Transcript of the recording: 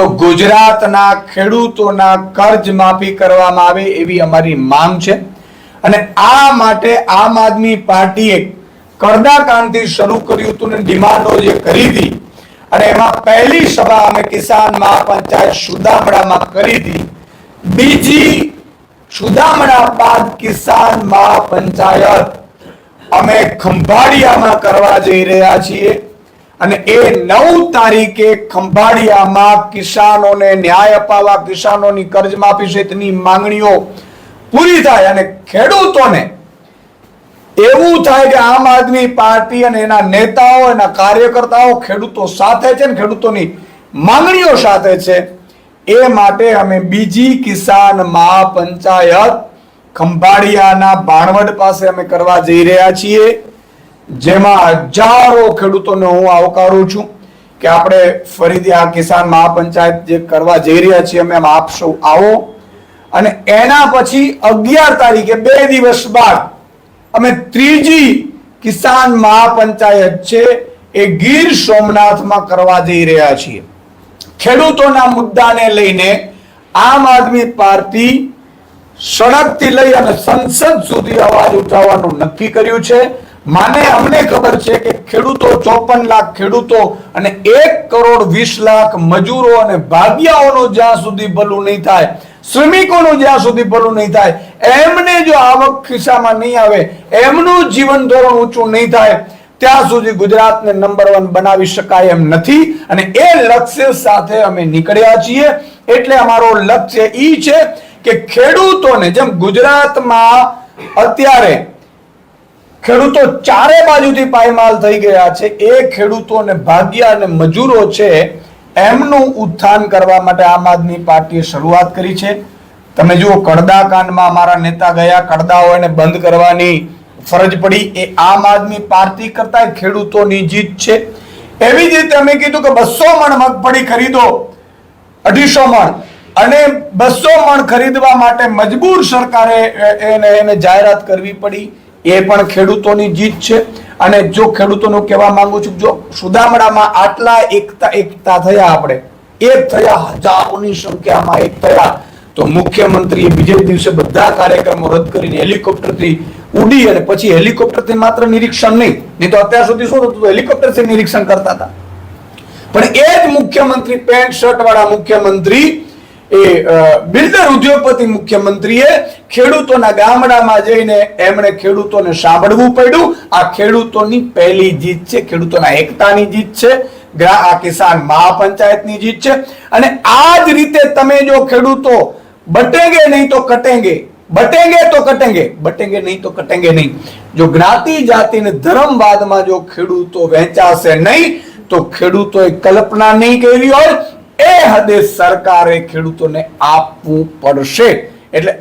તો ગુજરાતના ખેડૂતોના કર્જ માફી કરવામાં આવે એવી અમારી માંગ છે. અને આ માટે આમ આદમી પાર્ટીએ કરદાકાંડથી શરૂ કર્યું હતું ને ડિમાન્ડો જે કરી હતી અને એમાં પહેલી સભા અમે કિસાન મહાપંચાયત સુદામડામાં કરી હતી. બીજી સુદામડા બાદ કિસાન મહાપંચાયત અમે ખંભાળિયામાં કરવા જઈ રહ્યા છીએ. અને એ નવ તારીખે ખંભાળિયામાં કિસાનોને ન્યાય અપાવવા, કિસાનોની કર્જમાફી સહિતની માંગણીઓ પૂરી થાય અને ખેડૂતોને એવું થાય કે આમ આદમી પાર્ટી અને એના નેતાઓ, એના કાર્યકર્તાઓ ખેડૂતો સાથે છે ને ખેડૂતોની માંગણીઓ સાથે છે, એ માટે અમે બીજી કિસાન મહાપંચાયત ખંભાળિયાના ભાણવડ પાસે અમે કરવા જઈ રહ્યા છીએ. જેમાં હજારો ખેડૂતોને હું આવકારું છું કે આપણે ફરીથી આ કિસાન મહાપંચાયત જે કરવા જઈ રહ્યા છીએ, અમે આપ સૌ આવો. અને એના પછી અગિયાર તારીખે બે દિવસ બાદ અમે ત્રીજી કિસાન મહાપંચાયત છે એ ગીર સોમનાથમાં કરવા જઈ રહ્યા છીએ. ખેડૂતોના મુદ્દાને લઈને આમ આદમી પાર્ટી સડકથી લઈ અને સંસદ સુધી અવાજ ઉઠાવવાનું નક્કી કર્યું છે. માને અમને ખબર છે કે ખેડૂતો ચોપન લાખ ખેડૂતો અને એક કરોડ વીસ લાખ મજૂરો અને ભાગ્યાઓનું જ્યાં સુધી ભલું નહીં થાય, શ્રમિકોનું જ્યાં સુધી ભલું નહીં થાય, એમને જો આવક ખિસ્સામાં નહીં આવે, એમનું જીવન ધોરણ ઊંચું નહીં થાય, ત્યાં સુધી ગુજરાતને નંબર વન બનાવી શકાય એમ નથી અને એ લક્ષ્ય સાથે અમે નીકળ્યા છીએ. એટલે અમારો લક્ષ્ય ઈ છે કે ખેડૂતોને જેમ ગુજરાતમાં અત્યારે ખેડૂતો ચારે બાજુથી પાયમાલ થઈ ગયા છે. એ ખેડૂતો અને ભાગ્યા અને મજૂરો છે એમનું ઉત્થાન કરવા માટે આમ આદમી પાર્ટીએ શરૂઆત કરી છે. તમે જુઓ, કડદા કાંડમાં અમારા નેતા ગયા. કડદાઓ એને બંધ કરવાની ફરજ પડી. એ આમ આદમી પાર્ટી કરતા ખેડૂતોની જીત છે. એવી જ રીતે અમે કીધું કે બસો મણ મગફળી ખરીદો. અઢીસો મણ. અને બસો મણ ખરીદવા માટે મજબૂર સરકારે એને એને જાહેરાત કરવી પડી. એ પણ ખેડૂતોની જીત છે. અને જો ખેડૂતોનું કહેવા માંગુ છું જો સુદામડામાં આટલા એકતા એકતા થયા આપણે એક થયા હજારોની સંખ્યામાં એક થયા, તો મુખ્યમંત્રીએ બીજે દિવસે બધા કાર્યક્રમો રદ કરીને હેલિકોપ્ટરથી ઉડી અને પછી હેલિકોપ્ટરથી માત્ર નિરીક્ષણ નહીં નહીં તો અત્યાર સુધી શું થતું હેલિકોપ્ટરથી નિરીક્ષણ કરતા હતા. પણ એ જ મુખ્યમંત્રી, પેન્ટ શર્ટ વાળા મુખ્યમંત્રી એ બિલ્ડર ઉદ્યોગપતિ મુખ્યમંત્રીએ ખેડૂતોના ગામડામાં જઈને એમણે ખેડૂતોને સાંભળવું પડ્યું. આ ખેડૂતોની પહેલી જીત છે, ખેડૂતોના એકતાની જીત છે આ કિસાન મહાપંચાયતની જીત છે. અને આ જ રીતે તમે જો ખેડૂતો બટેંગે નહીં તો કટેંગે, બટેંગે તો કટેંગે, બટેંગે નહીં તો કટેંગે નહીં. જો જ્ઞાતિ જાતિ ને ધર્મવાદમાં જો ખેડૂતો વહેંચાશે નહીં, તો ખેડૂતોએ કલ્પના નહીં કરી હોય એ હદે સરકારે ખેડૂતોને આપવું પડશે. એટલે